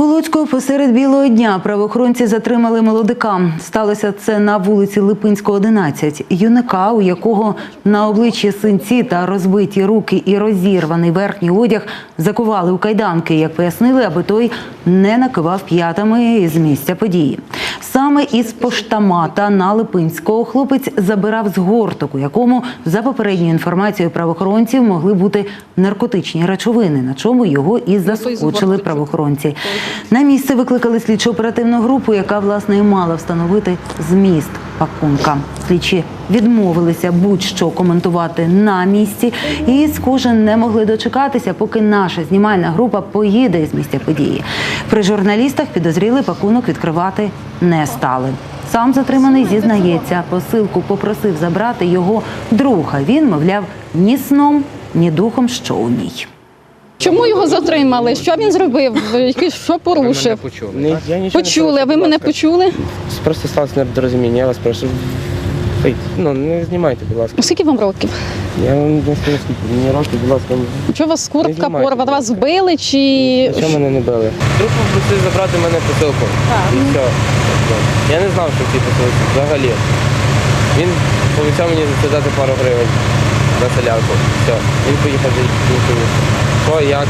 У Луцьку посеред білого дня правоохоронці затримали молодика. Сталося це на вулиці Липинського, 11. Юнака, у якого на обличчі синці та розбиті руки і розірваний верхній одяг закували у кайданки, як пояснили, аби той не накивав п'ятами з місця події. Саме із поштамата на Липинського. Хлопець забирав згорток, у якому, за попередньою інформацією правоохоронців, могли бути наркотичні речовини, на чому його і заскочили правоохоронці. На місце викликали слідчо-оперативну групу, яка власне і мала встановити зміст пакунка. Слідчі відмовилися будь-що коментувати на місці і, схоже, не могли дочекатися, поки наша знімальна група поїде із місця події. При журналістах підозріли пакунок відкривати не стали. Сам затриманий зізнається, посилку попросив забрати його друг. а Він, мовляв, ні сном, ні духом, що у ній. Чому його затримали? Що він зробив? Що порушив? Я нічого Почули, а ви мене почули? Просто сталося недорозуміння, я вас прошу. Вийдіть. Ну, не знімайте, будь ласка. Скільки вам років? Я вам не скажу скільки. Мені років, будь ласка. Чого вас куртка знімайте, будь Вас вбили чи Чого мене не били? Друг попросив забрати мене посилку. І все. Я не знав, що в цій посилці взагалі. Він пообіцяв мені за це дати пару гривень на солярку. Все. Він поїхав за інше місце. Що, як?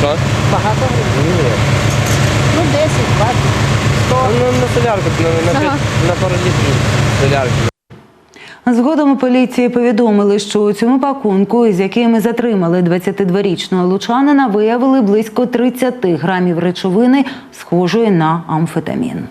Що? багато гривень? Ні. Ну 10, 20. Ну, на, солярку, на, на, Ага. на пару літрів солярки. Згодом у поліції повідомили, що у цьому пакунку, з якими затримали 22-річного лучанина, виявили близько 30 грамів речовини, схожої на амфетамін.